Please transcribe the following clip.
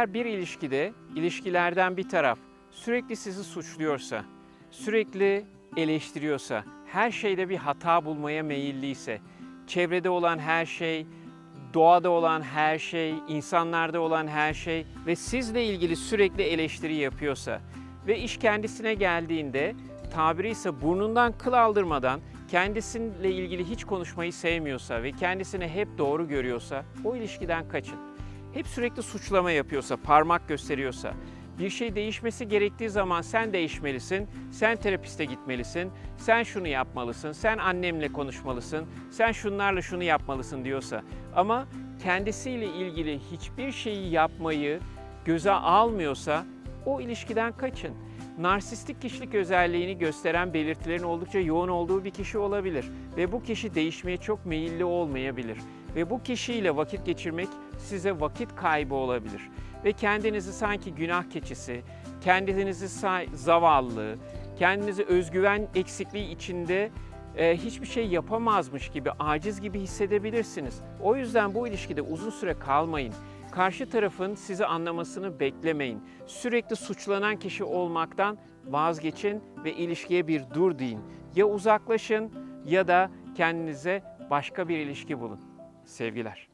Eğer bir ilişkide ilişkilerden bir taraf sürekli sizi suçluyorsa, sürekli eleştiriyorsa, her şeyde bir hata bulmaya meyilliyse, çevrede olan her şey, doğada olan her şey, insanlarda olan her şey ve sizle ilgili sürekli eleştiri yapıyorsa ve iş kendisine geldiğinde tabiri ise burnundan kıl aldırmadan kendisiyle ilgili hiç konuşmayı sevmiyorsa ve kendisini hep doğru görüyorsa o ilişkiden kaçın. Hep sürekli suçlama yapıyorsa, parmak gösteriyorsa, bir şey değişmesi gerektiği zaman sen değişmelisin, sen terapiste gitmelisin, sen şunu yapmalısın, sen annemle konuşmalısın, sen şunlarla şunu yapmalısın diyorsa ama kendisiyle ilgili hiçbir şeyi yapmayı göze almıyorsa o ilişkiden kaçın. Narsistik kişilik özelliğini gösteren belirtilerin oldukça yoğun olduğu bir kişi olabilir ve bu kişi değişmeye çok meyilli olmayabilir ve bu kişiyle vakit geçirmek size vakit kaybı olabilir ve kendinizi sanki günah keçisi, kendinizi zavallı, kendinizi özgüven eksikliği içinde e, hiçbir şey yapamazmış gibi, aciz gibi hissedebilirsiniz. O yüzden bu ilişkide uzun süre kalmayın. Karşı tarafın sizi anlamasını beklemeyin. Sürekli suçlanan kişi olmaktan vazgeçin ve ilişkiye bir dur deyin. Ya uzaklaşın ya da kendinize başka bir ilişki bulun. Sevgiler.